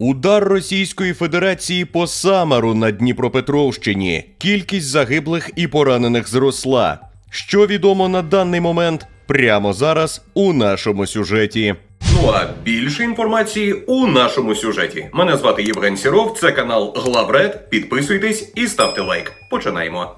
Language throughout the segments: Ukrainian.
Удар Російської Федерації по Самару на Дніпропетровщині. Кількість загиблих і поранених зросла. Що відомо на даний момент прямо зараз у нашому сюжеті. Ну а більше інформації у нашому сюжеті. Мене звати Євген Сіров, це канал Главред. Підписуйтесь і ставте лайк. Починаємо.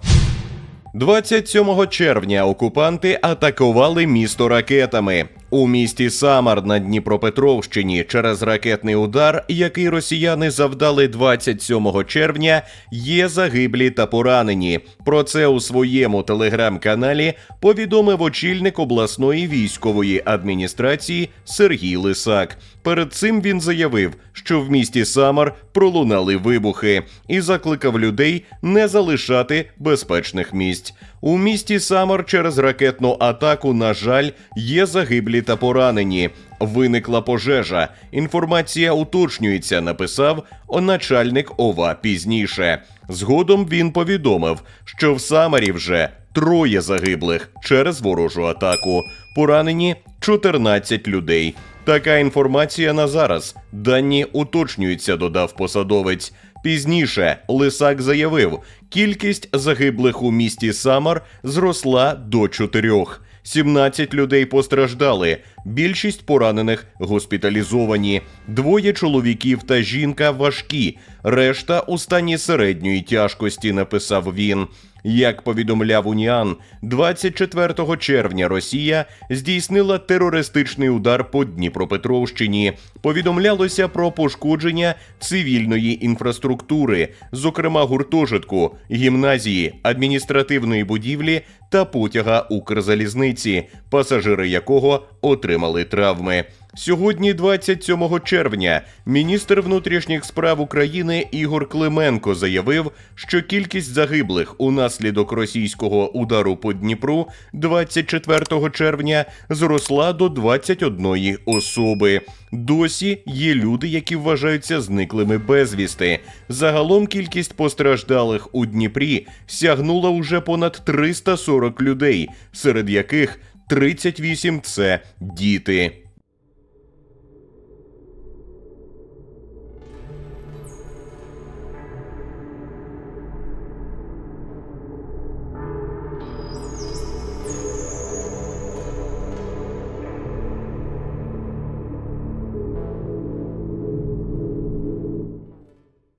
27 червня окупанти атакували місто ракетами. У місті Самар на Дніпропетровщині через ракетний удар, який росіяни завдали 27 червня, є загиблі та поранені. Про це у своєму телеграм-каналі повідомив очільник обласної військової адміністрації Сергій Лисак. Перед цим він заявив, що в місті Самар пролунали вибухи і закликав людей не залишати безпечних місць. У місті Самар через ракетну атаку, на жаль, є загиблі та поранені. Виникла пожежа. Інформація уточнюється, написав начальник ОВА пізніше. Згодом він повідомив, що в Самарі вже троє загиблих через ворожу атаку. Поранені 14 людей. Така інформація на зараз. Дані уточнюються, додав посадовець. Пізніше Лисак заявив, кількість загиблих у місті Самар зросла до чотирьох. 17 людей постраждали. Більшість поранених госпіталізовані. Двоє чоловіків та жінка важкі. Решта у стані середньої тяжкості, написав він. Як повідомляв Уніан, 24 червня Росія здійснила терористичний удар по Дніпропетровщині. Повідомлялося про пошкодження цивільної інфраструктури, зокрема гуртожитку, гімназії, адміністративної будівлі та потяга Укрзалізниці, пасажири якого отримали травми. Сьогодні, 27 червня, міністр внутрішніх справ України Ігор Клименко заявив, що кількість загиблих унаслідок російського удару по Дніпру 24 червня зросла до 21 особи. Досі є люди, які вважаються зниклими безвісти. Загалом кількість постраждалих у Дніпрі сягнула уже понад 340 людей, серед яких 38 – це діти.